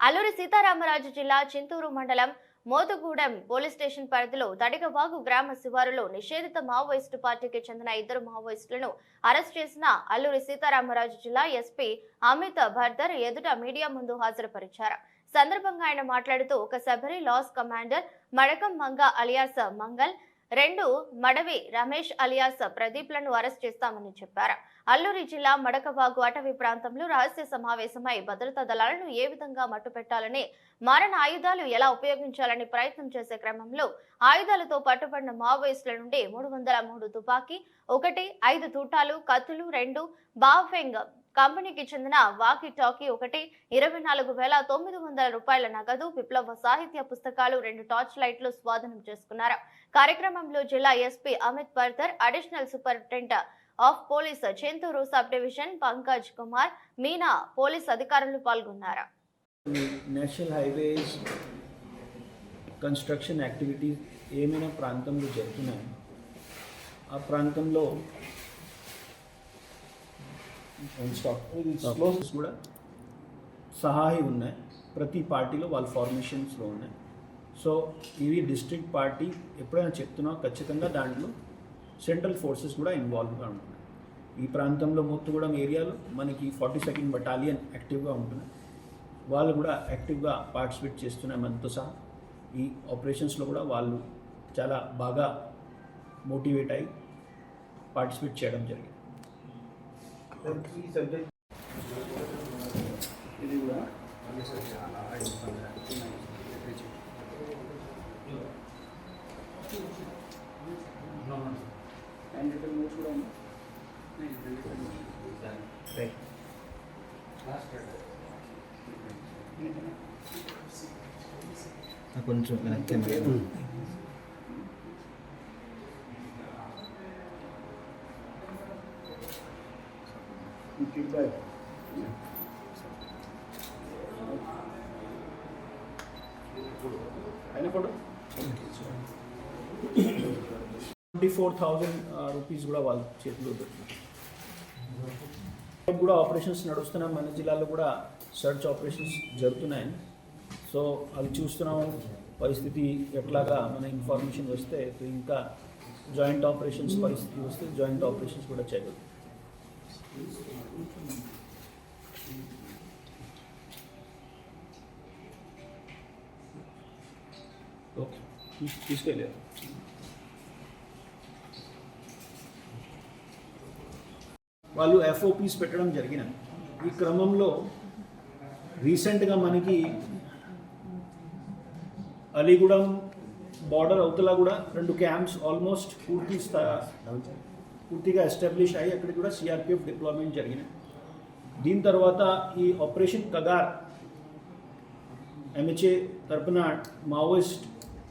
అల్లూరి సీతారామరాజు జిల్లా చింతూరు మండలం Motugudem police station పరిధిలో తడికవాగు గ్రామ శివారులో నిషేధిత మావోయిస్టు పార్టీకి చెందిన ఇద్దరు మావోయిస్టులను అరెస్ట్ చేసిన అల్లూరి సీతారామరాజు జిల్లా ఎస్పీ అమిత్ భర్దర్ ఎదుట మీడియా ముందు హాజరుపరిచారు. సందర్భంగా ఆయన మాట్లాడుతూ ఒక Sabari LOS commander Madakam Manga alias Mangal రెండు మడవి రమేష్ అలియాస్ ప్రదీప్లను అరెస్ట్ చేస్తామని చెప్పారు. అల్లూరి జిల్లా మడకవాగు అటవీ ప్రాంతంలో రహస్య సమావేశమై భద్రతా దళాలను ఏ విధంగా మట్టుపెట్టాలని మారణ ఆయుధాలు ఎలా ఉపయోగించాలని ప్రయత్నం చేసే క్రమంలో ఆయుధాలతో పట్టుబడిన మావోయిస్టుల నుండి మూడు వందల మూడు తుపాకీ ఒకటి ఐదు తూటాలు కత్తులు రెండు బాఫెంగ్ కంపెనీకి చెందిన వాకి టాకీ ఒకటి ఇరవై నాలుగు వేల తొమ్మిది వందల రూపాయల నగదు విప్లవ సాహిత్య పుస్తకాలు రెండు టార్చ్ లైట్లు స్వాధీనం చేసుకున్నారు. కార్యక్రమంలో జిల్లా SP Amit Bardar additional superintendent of police Chintur sub division Pankaj Kumar Meena police అధికారులు పాల్గొన్నారు. నేషనల్ హైవేస్ కన్స్ట్రక్షన్ యాక్టివిటీస్ ఏమైనా ప్రాంతంలో జరుగుతున్నాయి ఆ ప్రాంతంలో స్లోస్ కూడా సహాయి ఉన్నాయి. ప్రతి పార్టీలో వాళ్ళ ఫార్మేషన్స్లో ఉన్నాయి. సో ఇవి డిస్ట్రిక్ట్ పార్టీ ఎప్పుడైనా చెప్తున్నా ఖచ్చితంగా దాంట్లో సెంట్రల్ ఫోర్సెస్ కూడా ఇన్వాల్వ్గా ఉంటున్నాయి. ఈ ప్రాంతంలో మొత్తుగూడెం ఏరియాలో మనకి ఫార్టీ సెకండ్ బటాలియన్ యాక్టివ్గా ఉంటున్నాయి. వాళ్ళు కూడా యాక్టివ్గా పార్టిసిపేట్ చేస్తున్నాయి మనతో సహా. ఈ ఆపరేషన్స్లో కూడా వాళ్ళు చాలా బాగా మోటివేట్ అయ్యి పార్టిసిపేట్ చేయడం జరిగింది. ఇది కూడా హ్యాండ్ నోట్స్ కూడా ఉంది కొంచెం వెనక్కి feedback. అయినా photo twenty four thousand rupees కూడా వాళ్ళ చేతిలో దొరికింది. కూడా ఆపరేషన్స్ నడుస్తున్నాయి. మన జిల్లాలో కూడా సర్చ్ ఆపరేషన్స్ జరుగుతున్నాయి. సో అవి చూస్తున్నాం. పరిస్థితి ఎట్లాగా మన ఇన్ఫర్మేషన్ వస్తే ఇంకా జాయింట్ ఆపరేషన్స్ పరిస్థితి వస్తే జాయింట్ ఆపరేషన్స్ కూడా చేయగలుగుతాం. ఓకే తీసుకెళ్ళారు వాళ్ళు ఎఫ్ఓపీస్ పెట్టడం జరిగిన ఈ క్రమంలో రీసెంట్గా మనకి అలీగూడెం బార్డర్ అవతల కూడా రెండు క్యాంప్స్ ఆల్మోస్ట్ పూర్తి స్థా పూర్తిగా ఎస్టాబ్లిష్ అయ్యి అక్కడ కూడా సిఆర్పిఎఫ్ డిప్లాయ్మెంట్ జరిగినాయి. దీని తర్వాత ఈ ఆపరేషన్ కగార్ ఎంహెచ్ఏ తరపున మావోయిస్ట్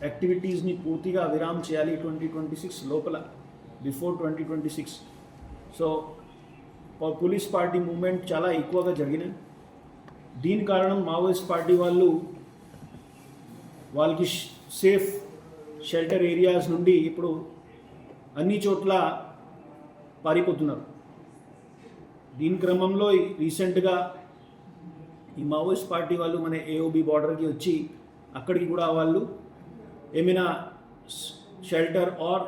యాక్టివిటీస్ని పూర్తిగా విరామం చేయాలి ట్వంటీ ట్వంటీ సిక్స్ లోపల before twenty twenty six. So police party movement చాలా ఎక్కువగా జరిగినాయి. దీని కారణం మావోయిస్ట్ పార్టీ వాళ్ళు వాళ్ళకి సేఫ్ షెల్టర్ ఏరియాస్ నుండి ఇప్పుడు అన్ని చోట్ల పారిపోతున్నారు. దీని క్రమంలో రీసెంట్గా ఈ మావోయిస్ట్ పార్టీ వాళ్ళు మన ఏఓబి బార్డర్కి వచ్చి అక్కడికి కూడా వాళ్ళు ఏమైనా షెల్టర్ ఆర్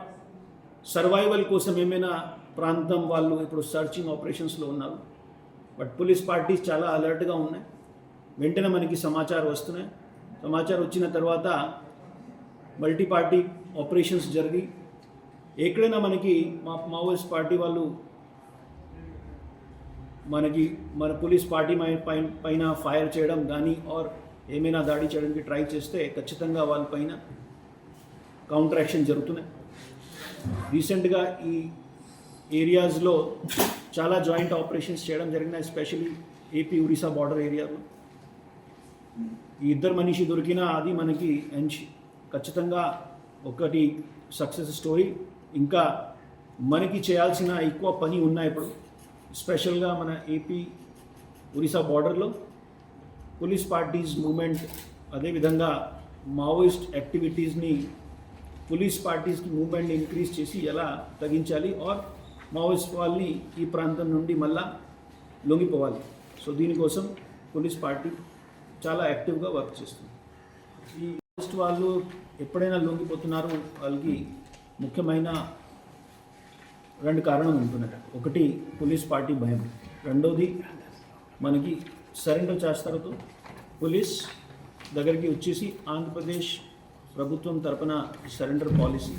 సర్వైవల్ కోసం ఏమైనా ప్రాంతం వాళ్ళు ఇప్పుడు సర్చింగ్ ఆపరేషన్స్లో ఉన్నారు. బట్ పోలీస్ పార్టీస్ చాలా అలర్ట్గా ఉన్నాయి. వెంటనే మనకి సమాచారం వస్తున్నాయి. సమాచారం వచ్చిన తర్వాత మల్టీ పార్టీ ఆపరేషన్స్ జరిగి ఎక్కడైనా మనకి మా మావోయిస్ట్ పార్టీ వాళ్ళు మనకి మన పోలీస్ పార్టీ మై- పై- పైన ఫైర్ చేయడం కానీ ఆర్ ఏమైనా దాడి చేయడానికి ట్రై చేస్తే ఖచ్చితంగా వాళ్ళ పైన కౌంటర్ యాక్షన్ జరుగుతున్నాయి. రీసెంట్గా ఈ ఏరియాస్లో చాలా జాయింట్ ఆపరేషన్స్ చేయడం జరిగినాయి ఎస్పెషలీ ఏపీ ఒడిశా బార్డర్ ఏరియాలో. ఈ ఇద్దరు మనిషి దొరికినా అది మనకి ఎంచ్ ఖచ్చితంగా ఒకటి సక్సెస్ స్టోరీ ఇంకా మనకి చేయాల్సిన ఎక్కువ పని ఉన్నాయి ఇప్పుడు. స్పెషల్గా మన ఏపీ ఒరిస్సా బార్డర్లో పోలీస్ పార్టీస్ మూమెంట్ అదేవిధంగా మావోయిస్ట్ యాక్టివిటీస్ని పోలీస్ పార్టీస్కి మూమెంట్ని ఇంక్రీజ్ చేసి ఎలా తగ్గించాలి ఆర్ మావోయిస్ట్ వాళ్ళని ఈ ప్రాంతం నుండి మళ్ళా లొంగిపోవాలి. సో దీనికోసం పోలీస్ పార్టీ చాలా యాక్టివ్గా వర్క్ చేస్తుంది. ఈ వాళ్ళు ఎప్పుడైనా లొంగిపోతున్నారు వాళ్ళకి ముఖ్యమైన రెండు కారణాలు ఉంటున్నాయి. ఒకటి పోలీస్ పార్టీ భయం. రెండోది మనకి సరెండర్ చేస్తారతో పోలీస్ దగ్గరికి వచ్చేసి ఆంధ్రప్రదేశ్ ప్రభుత్వం తరపున సరెండర్ పాలసీ.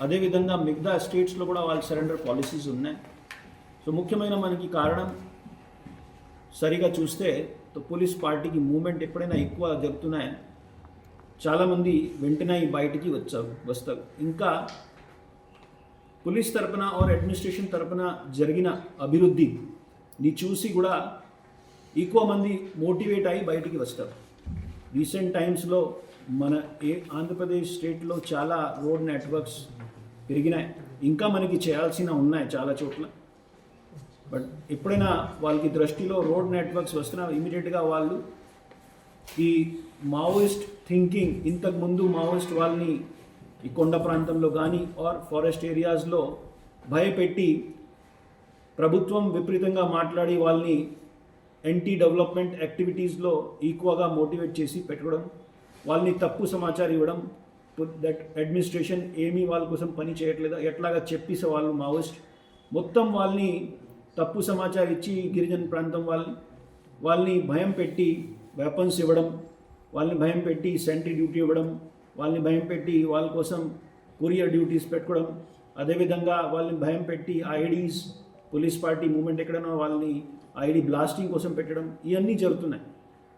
అదేవిధంగా మిగతా స్టేట్స్లో కూడా వాళ్ళ సరెండర్ పాలసీస్ ఉన్నాయి. సో ముఖ్యమైన మనకి కారణం సరిగా చూస్తే తో పోలీస్ పార్టీకి మూమెంట్ ఎప్పుడైనా ఎక్కువ జరుగుతున్నాయి? చాలామంది వెంటనే బయటికి వచ్చారు వస్తారు. ఇంకా పోలీస్ తరపున ఆర్ అడ్మినిస్ట్రేషన్ తరపున జరిగిన అభివృద్ధిని చూసి కూడా ఎక్కువ మంది మోటివేట్ అయ్యి బయటికి వస్తారు. రీసెంట్ టైమ్స్లో మన ఏ ఆంధ్రప్రదేశ్ స్టేట్లో చాలా రోడ్ నెట్వర్క్స్ పెరిగినాయి. ఇంకా మనకి చేయాల్సిన ఉన్నాయి చాలా చోట్ల. బట్ ఎప్పుడైనా వాళ్ళకి దృష్టిలో రోడ్ నెట్వర్క్స్ వస్తున్నా ఇమీడియట్గా వాళ్ళు ఈ మావోయిస్ట్ థింకింగ్ ఇంతకు ముందు మావోయిస్ట్ వాళ్ళని ఈ కొండ ప్రాంతంలో కానీ ఆర్ ఫారెస్ట్ ఏరియాస్లో భయపెట్టి ప్రభుత్వం విపరీతంగా మాట్లాడి వాళ్ళని ఎన్టీ డెవలప్మెంట్ యాక్టివిటీస్లో ఈక్వగా మోటివేట్ చేసి పెట్టుకోవడం వాళ్ళని తప్పు సమాచారం ఇవ్వడం దట్ అడ్మినిస్ట్రేషన్ ఏమీ వాళ్ళ కోసం పని చేయట్లేదు ఎట్లాగా చెప్పేసే వాళ్ళు మావోయిస్ట్. మొత్తం వాళ్ళని తప్పు సమాచారం ఇచ్చి గిరిజన ప్రాంతం వాళ్ళని వాళ్ళని భయం పెట్టి వెపన్స్ ఇవ్వడం వాళ్ళని భయం పెట్టి సెంట్రీ డ్యూటీ ఇవ్వడం వాళ్ళని భయం పెట్టి వాళ్ళ కోసం కొరియర్ డ్యూటీస్ పెట్టుకోవడం అదేవిధంగా వాళ్ళని భయం పెట్టి ఐడీస్ పోలీస్ పార్టీ మూమెంట్ ఎక్కడైనా వాళ్ళని ఐడి బ్లాస్టింగ్ కోసం పెట్టడం ఇవన్నీ జరుగుతున్నాయి.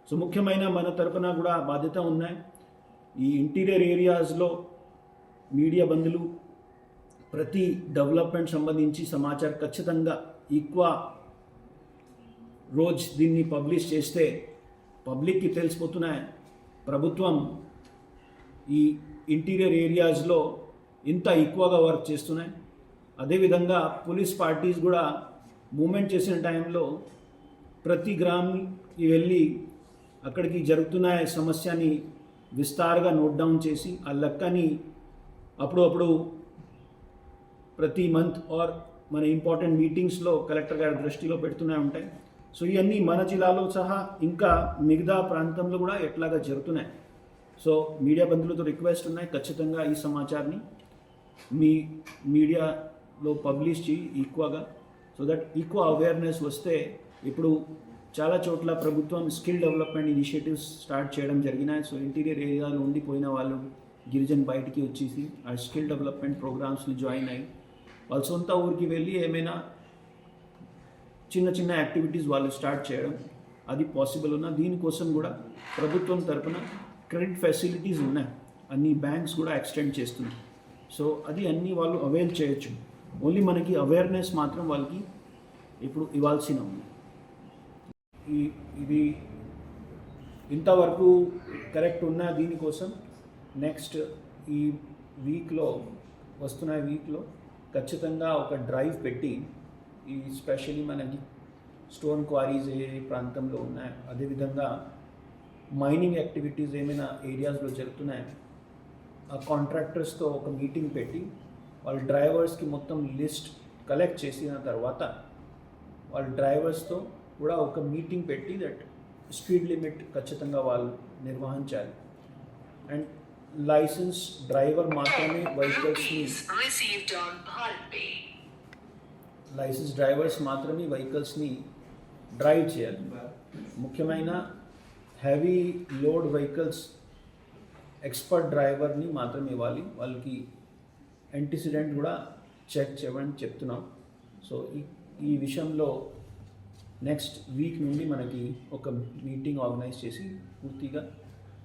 సో ముఖ్యమైన మన తరపున కూడా బాధ్యత ఉన్నాయి. ఈ ఇంటీరియర్ ఏరియాస్లో మీడియా బంధులు ప్రతి డెవలప్మెంట్ సంబంధించి సమాచారం ఖచ్చితంగా ఎక్కువ రోజు దీన్ని పబ్లిష్ చేస్తే పబ్లిక్కి తెలిసిపోతున్నాయి. ప్రభుత్వం ఈ ఇంటీరియర్ ఏరియాస్లో ఇంత ఎక్కువగా వర్క్ చేస్తున్నాయి. అదేవిధంగా పోలీస్ పార్టీస్ కూడా మూమెంట్ చేసిన టైంలో ప్రతి గ్రామ్కి వెళ్ళి అక్కడికి జరుగుతున్న సమస్యని విస్తారుగా నోట్ డౌన్ చేసి ఆ లెక్కని అప్పుడప్పుడు ప్రతి మంత్ ఆర్ మన ఇంపార్టెంట్ మీటింగ్స్లో కలెక్టర్ గారి దృష్టిలో పెడుతూనే ఉంటాయి. సో ఇవన్నీ మన జిల్లాలో సహా ఇంకా మిగతా ప్రాంతంలో కూడా ఎట్లాగా జరుగుతున్నాయి. సో మీడియా బంధువులతో రిక్వెస్ట్ ఉన్నాయి. ఖచ్చితంగా ఈ సమాచారాన్ని మీ మీడియాలో పబ్లిష్ చేయి ఎక్కువగా సో దట్ ఈక్వ అవేర్నెస్ వస్తే ఇప్పుడు చాలా చోట్ల ప్రభుత్వం స్కిల్ డెవలప్మెంట్ ఇనిషియేటివ్స్ స్టార్ట్ చేయడం జరిగినాయి. సో ఇంటీరియర్ ఏరియాలో ఉండిపోయిన వాళ్ళు గిరిజన్ బయటికి వచ్చేసి ఆ స్కిల్ డెవలప్మెంట్ ప్రోగ్రామ్స్ని జాయిన్ అయ్యి వాళ్ళ సొంత ఊరికి వెళ్ళి ఏమైనా చిన్న చిన్న యాక్టివిటీస్ వాళ్ళు స్టార్ట్ చేయడం అది పాసిబుల్ ఉన్న దీనికోసం కూడా ప్రభుత్వం తరపున క్రెడిట్ ఫెసిలిటీస్ ఉన్నాయి. అన్ని బ్యాంక్స్ కూడా ఎక్స్టెండ్ చేస్తున్నాయి. సో అది అన్నీ వాళ్ళు అవైల్ చేయొచ్చు. ఓన్లీ మనకి అవేర్నెస్ మాత్రం వాళ్ళకి ఇప్పుడు ఇవ్వాల్సిన ఉంది. ఈ ఇది ఇంతవరకు కరెక్ట్ ఉన్న దీనికోసం నెక్స్ట్ ఈ వీక్లో వస్తున్న వీక్లో ఖచ్చితంగా ఒక డ్రైవ్ పెట్టి ఈ స్పెషల్లీ మనకి స్టోన్ క్వారీస్ ఏ ప్రాంతంలో ఉన్నాయి అదేవిధంగా మైనింగ్ యాక్టివిటీస్ ఏమైనా ఏరియాస్లో జరుగుతున్నాయి? ఆ కాంట్రాక్టర్స్తో ఒక మీటింగ్ పెట్టి వాళ్ళ డ్రైవర్స్కి మొత్తం లిస్ట్ కలెక్ట్ చేసిన తర్వాత వాళ్ళ డ్రైవర్స్తో కూడా ఒక మీటింగ్ పెట్టి దట్ స్పీడ్ లిమిట్ ఖచ్చితంగా వాళ్ళు నిర్వహించాలి. అండ్ లైసెన్స్ డ్రైవర్ మాత్రమే వెహికల్స్ని లైసెన్స్ డ్రైవర్స్ మాత్రమే వెహికల్స్ని డ్రైవ్ చేయాలి. ముఖ్యమైన హెవీ లోడ్ వెహికల్స్ ఎక్స్పర్ట్ డ్రైవర్ని మాత్రమే ఇవ్వాలి. వాళ్ళకి యాంటిసిడెంట్ కూడా చెక్ చేయమని చెప్తున్నాం. సో ఈ ఈ విషయంలో నెక్స్ట్ వీక్ నుండి మనకి ఒక మీటింగ్ ఆర్గనైజ్ చేసి పూర్తిగా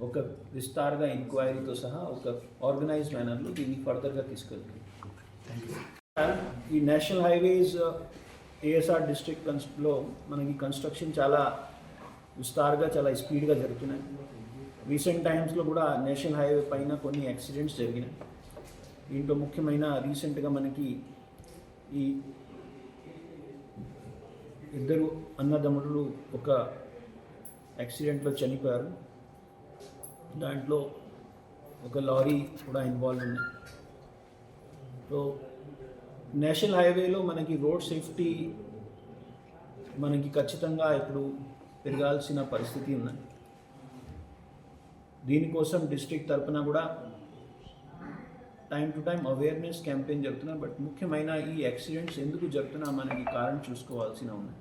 ఒక విస్తారగా ఎంక్వైరీతో సహా ఒక ఆర్గనైజ్ మేనర్లో దీన్ని ఫర్దర్గా తీసుకెళ్తుంది ఈ నేషనల్ హైవేస్ uh, ఏఎస్ఆర్ డిస్ట్రిక్ట్లో మనకి కన్స్ట్రక్షన్ చాలా విస్తారుగా చాలా స్పీడ్గా జరుగుతున్నాయి. రీసెంట్ టైమ్స్లో కూడా నేషనల్ హైవే పైన కొన్ని యాక్సిడెంట్స్ జరిగినాయి. దీంట్లో ముఖ్యమైన రీసెంట్గా మనకి ఈ ఇద్దరు అన్నదమ్ములు ఒక యాక్సిడెంట్లో చనిపోయారు. దాంట్లో ఒక లారీ కూడా ఇన్వాల్వ్ ఉంది. సో నేషనల్ హైవేలో మనకి రోడ్ సేఫ్టీ మనకి ఖచ్చితంగా ఇప్పుడు పెరగాల్సిన పరిస్థితి ఉంది దీనికోసం డిస్ట్రిక్ట్ తరపున కూడా time to time awareness campaign జరుగుతున్నాయి. బట్ ముఖ్యమైన ఈ యాక్సిడెంట్స్ ఎందుకు జరుగుతున్నా మనకి కారణం చూసుకోవాల్సిన ఉన్నాయి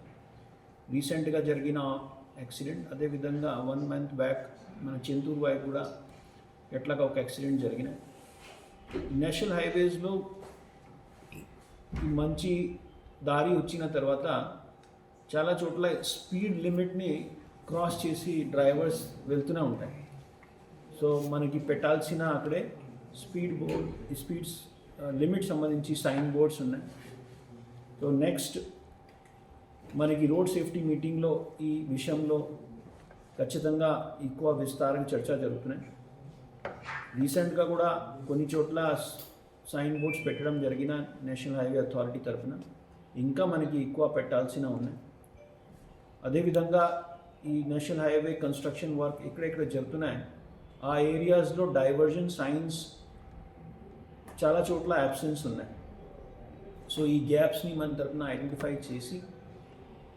రీసెంట్గా జరిగిన యాక్సిడెంట్ అదేవిధంగా వన్ మంత్ బ్యాక్ మన చింతూరు వైపు కూడా ఎట్లాగా ఒక యాక్సిడెంట్ జరిగినాయి. నేషనల్ హైవేస్లో మంచి దారి వచ్చిన తర్వాత చాలా చోట్ల స్పీడ్ లిమిట్ని క్రాస్ చేసి డ్రైవర్స్ వెళ్తూనే ఉంటాయి. సో మనకి పెట్టాల్సిన అక్కడే స్పీడ్ బోర్డ్ స్పీడ్స్ లిమిట్ సంబంధించి సైన్ బోర్డ్స్ ఉన్నాయి. సో నెక్స్ట్ మనకి రోడ్ సేఫ్టీ మీటింగ్లో ఈ విషయంలో ఖచ్చితంగా ఎక్కువ విస్తారంగా చర్చ జరుగుతున్నాయి. రీసెంట్గా కూడా కొన్ని చోట్ల సైన్ బోర్డ్స్ పెట్టడం జరిగిన నేషనల్ హైవే అథారిటీ తరఫున ఇంకా మనకి ఎక్కువ పెట్టాల్సిన ఉన్నాయి. అదేవిధంగా ఈ నేషనల్ హైవే కన్స్ట్రక్షన్ వర్క్ ఎక్కడెక్కడ జరుగుతున్నాయి ఆ ఏరియాస్లో డైవర్జన్ సైన్స్ చాలా చోట్ల యాబ్సెన్స్ ఉన్నాయి. సో ఈ గ్యాప్స్ని మన తరఫున ఐడెంటిఫై చేసి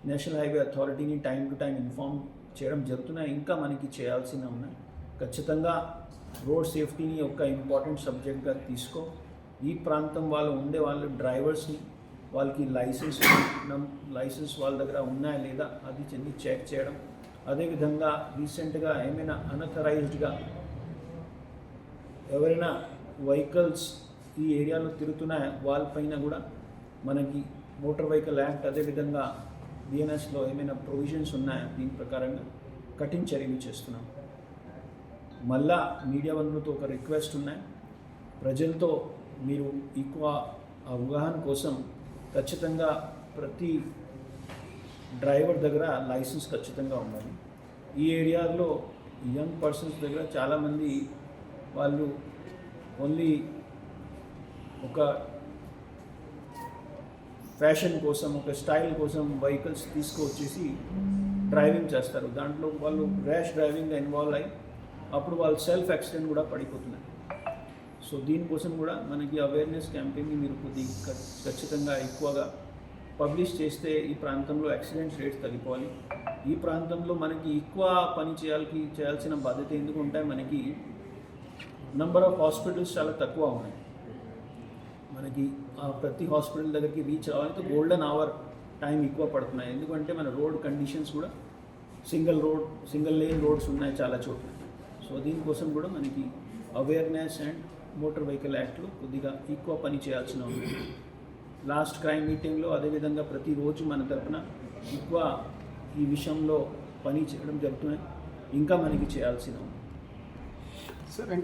నేషనల్ హైవే అథారిటీని టైం టు టైం ఇన్ఫార్మ్ చేయడం జరుగుతున్నాయి ఇంకా మనకి చేయాల్సిన ఉన్నాయి. ఖచ్చితంగా రోడ్ సేఫ్టీని ఒక ఇంపార్టెంట్ సబ్జెక్ట్గా తీసుకో. ఈ ప్రాంతం వాళ్ళు ఉండే వాళ్ళ డ్రైవర్స్ని వాళ్ళకి లైసెన్స్ లైసెన్స్ వాళ్ళ దగ్గర ఉన్నాయా లేదా అది చెంది చెక్ చేయడం. అదేవిధంగా రీసెంట్గా ఏమైనా అనథరైజ్డ్గా ఎవరైనా వెహికల్స్ ఈ ఏరియాలో తిరుగుతున్నాయో? వాళ్ళపైన కూడా మనకి మోటార్ వెహికల్ యాక్ట్ అదేవిధంగా బిఎన్ఎస్లో ఏమైనా ప్రొవిజన్స్ ఉన్నాయా? దీని ప్రకారంగా కఠిన చర్యలు చేస్తున్నాం. మళ్ళా మీడియా వనరులతో ఒక రిక్వెస్ట్ ఉన్నాయి. ప్రజలతో మీరు ఎక్కువ అవగాహన కోసం ఖచ్చితంగా ప్రతి డ్రైవర్ దగ్గర లైసెన్స్ ఖచ్చితంగా ఉండాలి. ఈ ఏరియాలో యంగ్ పర్సన్స్ దగ్గర చాలామంది వాళ్ళు ఓన్లీ ఒక ఫ్యాషన్ కోసం ఒక స్టైల్ కోసం వెహికల్స్ తీసుకువచ్చేసి డ్రైవింగ్ చేస్తారు. దాంట్లో వాళ్ళు ర్యాష్ డ్రైవింగ్ ఇన్వాల్వ్ అయ్యి అప్పుడు వాళ్ళు సెల్ఫ్ యాక్సిడెంట్ కూడా పడిపోతున్నారు. సో దీనికోసం కూడా మనకి అవేర్నెస్ క్యాంపెయిన్ని మీరు కొద్ది ఖచ్చితంగా ఎక్కువగా పబ్లిష్ చేస్తే ఈ ప్రాంతంలో యాక్సిడెంట్స్ రేట్స్ తగ్గిపోవాలి. ఈ ప్రాంతంలో మనకి ఎక్కువ పని చేయాలి చేయాల్సిన బాధ్యత ఎందుకు ఉంటాయి? మనకి నంబర్ ఆఫ్ హాస్పిటల్స్ చాలా తక్కువ ఉన్నాయి. మనకి ఆ ప్రతి హాస్పిటల్ దగ్గరికి రీచ్ అవ్వాలంటే గోల్డెన్ అవర్ టైం ఎక్కువ పడుతున్నాయి. ఎందుకంటే మన రోడ్ కండిషన్స్ కూడా single road single lane roads ఉన్నాయి చాలా చోట్ల. సో దీనికోసం కూడా మనకి అవేర్నెస్ అండ్ మోటార్ వెహికల్ యాక్ట్లో కొద్దిగా ఎక్కువ పని చేయాల్సిన ఉంది. లాస్ట్ క్రైమ్ మీటింగ్లో అదేవిధంగా ప్రతిరోజు మన తరపున ఎక్కువ ఈ విషయంలో పని చేయడం జరుగుతున్నాయి ఇంకా మనకి చేయాల్సిన ఉంది.